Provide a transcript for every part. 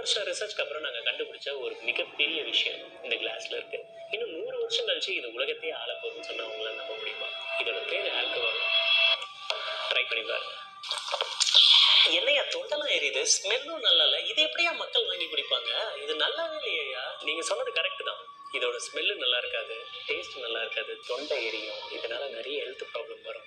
வருஷம் ரிசர்ச்க்கு அப்புறம் நாங்கள் கண்டுபிடிச்ச ஒரு மிகப்பெரிய விஷயம் இந்த கிளாஸ்ல இருக்கு. இன்னும் நூறு வருஷம் கழிச்சு இது உலகத்தையே ஆள போகுதுன்னு சொன்னா நம்ப முடியுமா? இதோட பேர் ஆல்கஹால் ட்ரை பண்ணி பாருங்க என்னையா தொண்டெல்லாம் எரியுது ஸ்மெல்லும் நல்லா இல்ல இது எப்படியா மக்கள் வாங்கி குடிப்பாங்க? இது நல்லாவே இல்லையா நீங்க சொன்னது கரெக்ட் தான். இதோட ஸ்மெல்லு நல்லா இருக்காது டேஸ்ட் நல்லா இருக்காது தொண்டை எரியும். இதனால நிறைய ஹெல்த் ப்ராப்ளம் வரும்.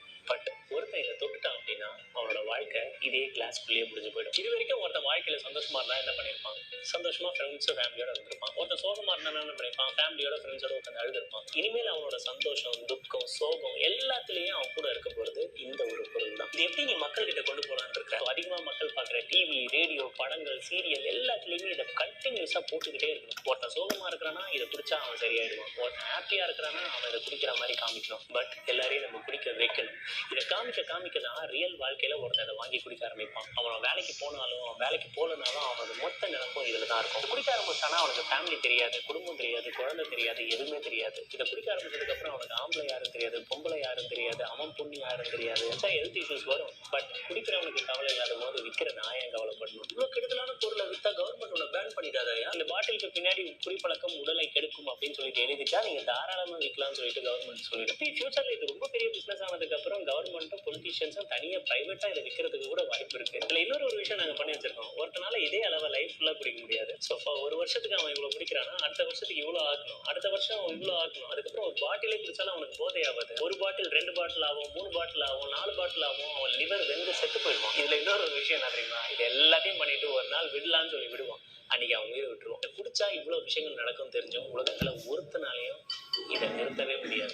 இதே கிளாஸ்க்குள்ளேயே முடிஞ்சு போயிடும். இது வரைக்கும் ஒருத்தன் வாழ்க்கையில சந்தோஷமா இருந்தா என்ன பண்ணிருப்பான் சந்தோஷமா ஃப்ரெண்ட்ஸ் ஃபேமிலியோட இருந்திருப்பான். ஒருத்தன் சோகமா இருந்தா என்ன பண்ணிருப்பான் ஃபேமிலியோட ஃப்ரெண்ட்ஸோட உட்காந்து அழுதுருப்பான். இனிமேல் அவனோட சந்தோஷம் துக்கம் சோகம் எல்லாத்துலயும் அவன் கூட இருக்க போறது இந்த ஒரு பொருள் தான் இது எப்படி நீ மக்கள் கிட்ட கொண்டு போலான்னு இருக்க அதிகமா மக்கள் பாக்குற டிவி ரேடியோ படங்கள் சீரியல் எல்லாத்துலேயுமே இதை கண்டினியூஸாக போட்டுக்கிட்டே இருக்கணும். ஒருத்தன் சோகமாக இருக்கிறானா இதை பிடிச்சா அவன் சரியாயிடுவான். ஒருத்தன் ஹாப்பியாக இருக்கிறானா அவன் இதை குடிக்கிற மாதிரி காமிக்கணும். பட் எல்லாரையும் நம்ம குடிக்க வைக்கணும். இதை காமிக்க காமிக்க தான் ரியல் வாழ்க்கையில் ஒருத்தன் அதை வாங்கி குடிக்க ஆரம்பிப்பான். அவன் வேலைக்கு போனாலும் அவன் வேலைக்கு போகலனாலும் அவனோட மொத்த நினைப்பும் இதில் தான் இருக்கும். குடிக்க ஆரம்பிச்சானா அவனுக்கு ஃபேமிலி தெரியாது குடும்பம் தெரியாது குழந்தை தெரியாது எதுவுமே தெரியாது. இதை குடிக்க ஆரம்பிச்சதுக்கப்புறம் அவனுக்கு ஆம்பளை யாரும் தெரியாது பொம்பளை யாரும் தெரியாது அவன் பொண்ணு யாரும் தெரியாது. ஹெல்த் இஷ்யூஸ் வரும்? பட் குடிக்கிறவனுக்கு கவலை இல்லாத போது விற்கிற நாயன் கவலை பாட்டிலுக்கு பின்னாடி குடிப்பழக்கம் உடலை கெடுக்கும் அப்படின்னு சொல்லிட்டு எழுதிட்டா நீங்க தாராளமா விற்கலாம்னு சொல்லிட்டு கவர்மெண்ட் சொல்லிட்டு ஃபியூச்சர்ல இது ரொம்ப பெரிய பிசினஸ் ஆனதுக்கு அப்புறம் கவர்மெண்ட்டும் பொலிட்டீஷியன்ஸும் தனியா பிரைவேட்டா இதை விற்கிறதுக்கு கூட வாய்ப்பு இருக்கு. இதுல இன்னொரு ஒரு விஷயம் நாங்க பண்ணி வச்சிருக்கோம் ஒருத்தனால இதே அளவை லைஃப் ஃபுல்லா குடிக்க முடியாது. ஸோ ஒரு வருஷத்துக்கு அவன் இவ்வளவு குடிக்கிறானா அடுத்த வருஷத்துக்கு இவ்வளவு ஆகணும் அடுத்த வருஷம் அவன் இவ்வளவு ஆகணும் அதுக்கப்புறம் ஒரு பாட்டிலே குடிச்சாலும் அவனுக்கு போதை ஆகாது ஒரு பாட்டில் ரெண்டு பாட்டில் ஆகும் மூணு பாட்டில் ஆகும் நாலு பாட்டில் ஆகும் அவன் லிவர் வெந்து செத்து போயிடுவான். இதுல இன்னொரு ஒரு விஷயம் என்ன தெரியுமா? இது எல்லாத்தையும் பண்ணிட்டு ஒரு நாள் விடலான்னு சொல்லி விடுவான். அன்னைக்கு அவங்க உயிரை விட்டுருவோம். இதை குடிச்சா இவ்வளவு விஷயங்கள் நடக்கும் தெரிஞ்சும் உலகத்துல ஒருத்தனாலையும் இதை நிறுத்தவே முடியாது.